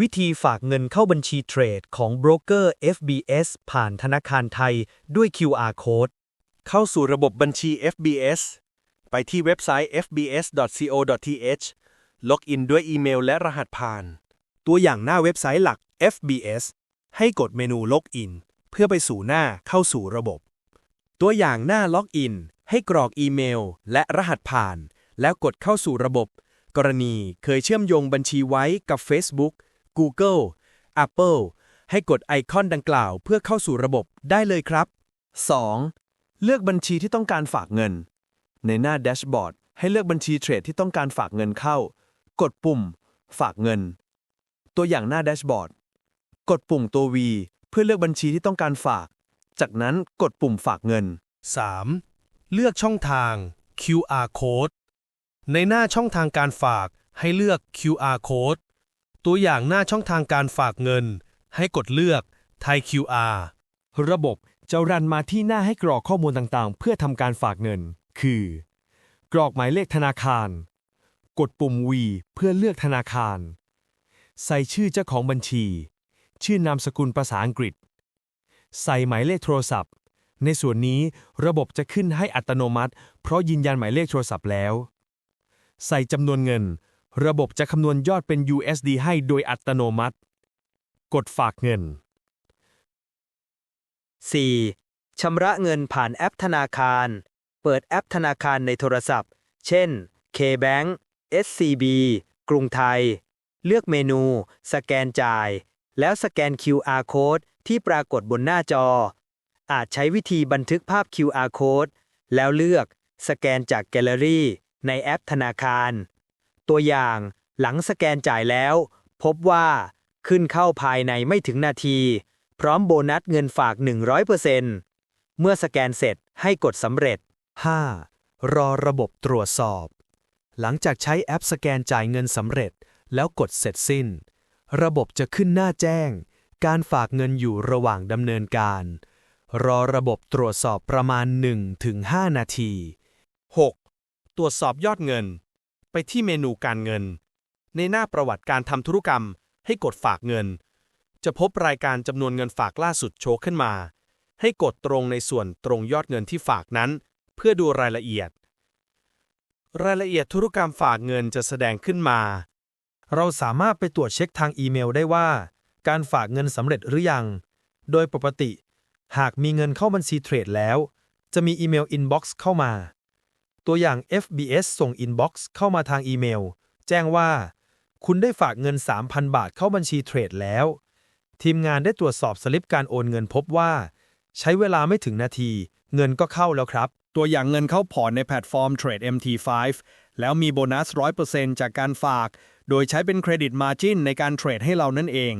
วิธีฝากเงินเข้าบัญชีเทรดของโบรกเกอร์ FBS ผ่านธนาคารไทยด้วย QR Code เข้าสู่ระบบบัญชี FBS ไปที่เว็บไซต์ fbs.co.th ล็อกอินด้วยอีเมลและรหัสผ่าน ตัวอย่างหน้าเว็บไซต์หลัก FBS ให้กดเมนูล็อกอิน เพื่อไปสู่หน้าเข้าสู่ระบบ ตัวอย่างหน้าล็อกอิน ให้กรอกอีเมลและรหัสผ่าน แล้วกดเข้าสู่ระบบ กรณีเคยเชื่อมโยงบัญชีไว้กับ Facebook Google Apple ให้กดไอคอนดังกล่าวเพื่อเข้าสู่ระบบได้เลยครับ 2. เลือกบัญชีที่ต้องการฝากเงิน ในหน้าแดชบอร์ดให้เลือกบัญชีเทรดที่ต้องการฝากเงินเข้า กดปุ่ม ฝากเงิน ตัวอย่างหน้าแดชบอร์ด กดปุ่มตัว V เพื่อเลือกบัญชีที่ต้องการฝาก จากนั้นกดปุ่มฝากเงิน 3. เลือกช่องทาง QR code ในหน้าช่องทางการฝากให้เลือก QR code ตัวอย่างหน้าช่องทางการฝากเงิน ให้กดเลือกไทย QR ระบบจะรันมาที่หน้าให้กรอกข้อมูลต่างๆ เพื่อทำการฝากเงิน คือ กรอกหมายเลขธนาคาร กดปุ่ม V เพื่อเลือกธนาคาร ใส่ชื่อเจ้าของบัญชี ชื่อนามสกุลภาษาอังกฤษ ใส่หมายเลขโทรศัพท์ ในส่วนนี้ระบบจะขึ้นให้อัตโนมัติ เพราะยืนยันหมายเลขโทรศัพท์แล้ว ใส่จำนวนเงิน ระบบจะคำนวณยอดเป็น USD ให้โดยอัตโนมัติ กดฝากเงิน 4. ชำระเงินผ่านแอปธนาคาร เปิดแอปธนาคารในโทรศัพท์ เช่น KBank SCB กรุงไทย เลือกเมนู สแกนจ่าย แล้วสแกน QR code ที่ปรากฏบนหน้าจอ อาจใช้วิธีบันทึกภาพ QR code แล้วเลือก สแกนจากแกลเลอรี่ ในแอปธนาคาร ตัวอย่าง หลังสแกนจ่ายแล้ว พบว่าขึ้นเข้าภายในไม่ถึงนาที พร้อมโบนัสเงินฝาก 100%เมื่อสแกนเสร็จให้กดสำเร็จ 5. รอระบบตรวจสอบ หลังจากใช้แอปสแกนจ่ายเงินสำเร็จ แล้วกดเสร็จสิ้น ระบบจะขึ้นหน้าแจ้ง การฝากเงินอยู่ระหว่างดำเนินการ รอระบบตรวจสอบประมาณ 1-5 นาที 6. ตรวจสอบยอดเงิน ไปที่เมนูการเงิน ในหน้าประวัติการทำธุรกรรมให้กดฝากเงิน จะพบรายการจำนวนเงินฝากล่าสุดโชว์ขึ้นมา ให้กดตรงในส่วนตรงยอดเงินที่ฝากนั้น เพื่อดูรายละเอียด รายละเอียดธุรกรรมฝากเงินจะแสดงขึ้นมา เราสามารถไปตรวจเช็คทางอีเมลได้ว่า การฝากเงินสำเร็จหรือยัง โดยปกติ หากมีเงินเข้าบัญชีเทรดแล้ว จะมีอีเมลอินบ็อกซ์เข้ามา ตัวอย่าง FBS ส่งอินบ็อกซ์เข้ามาทางอีเมล แจ้งว่า คุณได้ฝากเงิน 3,000 บาทเข้าบัญชีเทรดแล้ว ทีมงานได้ตรวจสอบสลิปการโอนเงินพบว่า ใช้เวลาไม่ถึงนาที เงินก็เข้าแล้วครับ ตัวอย่างเงินเข้าพอร์ตในแพลตฟอร์ม Trade MT5 แล้วมีโบนัส 100%จากการฝาก โดยใช้เป็นเครดิตมาจินในการเทรดให้เรานั่นเอง